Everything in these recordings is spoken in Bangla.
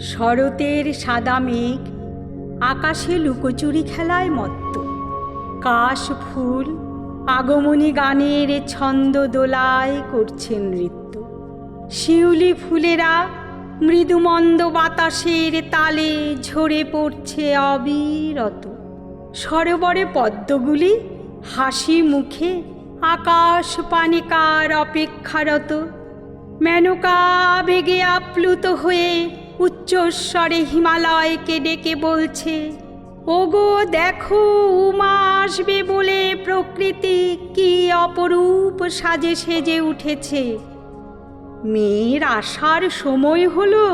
শরতের সাদা মেঘ, আকাশে লুকোচুরি খেলায় মত্ত। কাশ ফুল, আগমনী গানের ছন্দ দোলায় করছে নৃত্য। শিউলি ফুলেরা মৃদুমন্দ বাতাসের তালে ঝরে পড়ছে অবিরত। সরোবরে পদ্মগুলি হাসি মুখে আকাশ পানিকার অপেক্ষারত। মেনকা আবেগে আপ্লুত হয়ে উচ্চস্বরে হিমালয়কে ডেকে বলছে, ওগো, দেখো, উমা আসবে বলে প্রকৃতি কি অপরূপ সাজে সেজে উঠেছে। মেয়ের আসার সময় হলো,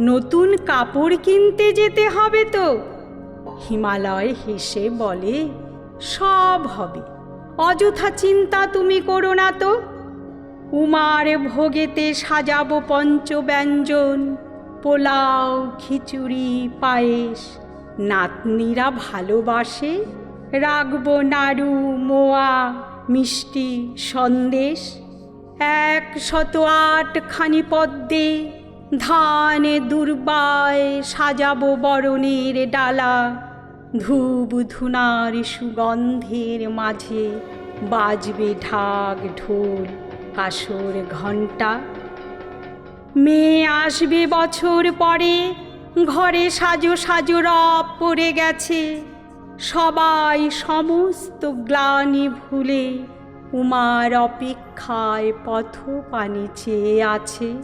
নতুন কাপড় কিনতে যেতে হবে তো। হিমালয় হেসে বলে, সব হবে, অযথা চিন্তা তুমি করো না তো। উমার ভোগেতে সাজাবো পঞ্চব্যঞ্জন পোলাও, খিচুড়ি, পায়েস। নাতনিরা ভালোবাসে। রাখব নাড়ু, মোয়া, মিষ্টি, সন্দেশ। এক শত আটখানি পদ্মে ধানে দুর্বায় সাজাবো বরণের ডালা। ধূপ ধুনার সুগন্ধের মাঝে বাজবে ঢাক ঢোল কাসর ঘণ্টা। মেয়ে আসবে বছর পরে, ঘরে সাজো সাজো রব পড়ে গেছে। সবাই সমস্ত গ্লানি ভুলে উমার অপেক্ষায় পথ পানি চেয়ে আছে।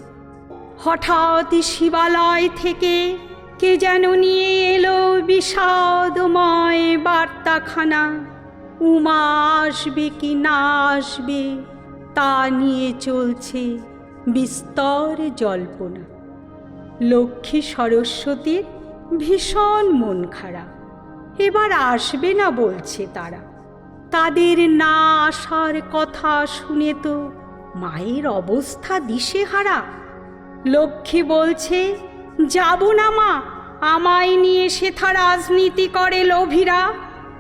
হঠাৎ শিবালয় থেকে কে যেন নিয়ে এলো বিষাদময় বার্তাখানা। উমা আসবে কি না আসবে তা নিয়ে চলছে বিস্তর জল্পনা। লক্ষ্মী সরস্বতীর ভীষণ মন খারাপ। এবার আসবে না বলছে তারা। তাদের না আসার কথা শুনে তো মায়ের অবস্থা দিশেহারা। লক্ষ্মী বলছে, যাব না মা, আমায় নিয়ে সেথা রাজনীতি করে লোভীরা।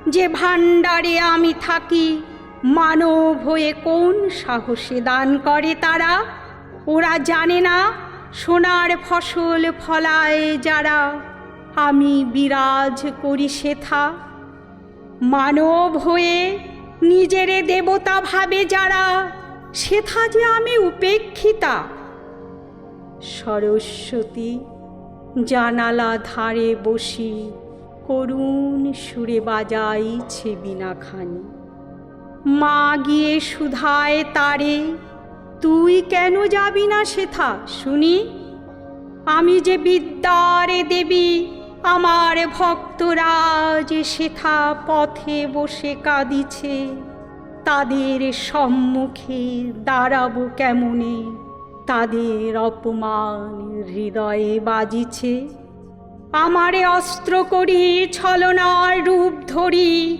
যে ভাণ্ডারে আমি থাকি, মানব হয়ে কোন সাহসে দান করে তারা? ওরা জানে না সোনার ফসল ফলায় যারা। আমি বিরাজ করি সেথা। মানব হয়ে নিজেরে দেবতা ভাবে যারা, সেথা যে আমি উপেক্ষিতা। সরস্বতী, জানালা ধারে বসি, করুণ সুরে বাজাইছে বিনাখানি মা গিয়ে সুধায় তারে তুই কেন যাবি না সেথা, শুনি? আমি যে বিদ্যারে দেবী, আমার ভক্তরা যে সেথা পথে বসে কাঁদিছে, তাদের সম্মুখে দাঁড়াবো কেমনে? তাদের অপমান হৃদয়ে বাজিছে। আমারে অস্ত্র করি, ছলনার রূপ ধরি।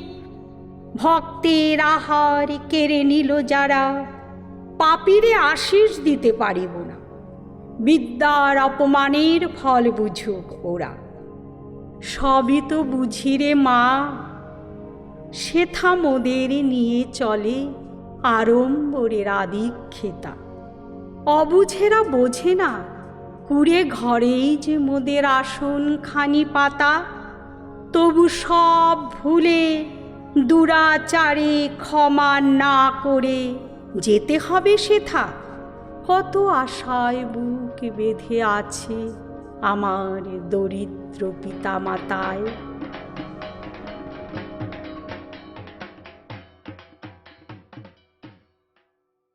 ভক্তের আহার কেড়ে নিল যারা পাপিরে আশিস দিতে পারিব না। বিদ্যার অপমানের ফল বুঝুক ওরা। সবই তো বুঝিরে মা। সেথা মোদের নিয়ে চলে আড়ম্বরের আদিক্ষেতা। অবুঝেরা বোঝে না, কুড়ে ঘরেই যে মোদের আসন খানি পাতা। তবু সব ভুলে দুরাচারে ক্ষমা না করে যেতে হবে সে সেথা। কত আশায় বুক বেঁধে আছে আমার দরিদ্র পিতা মাতায়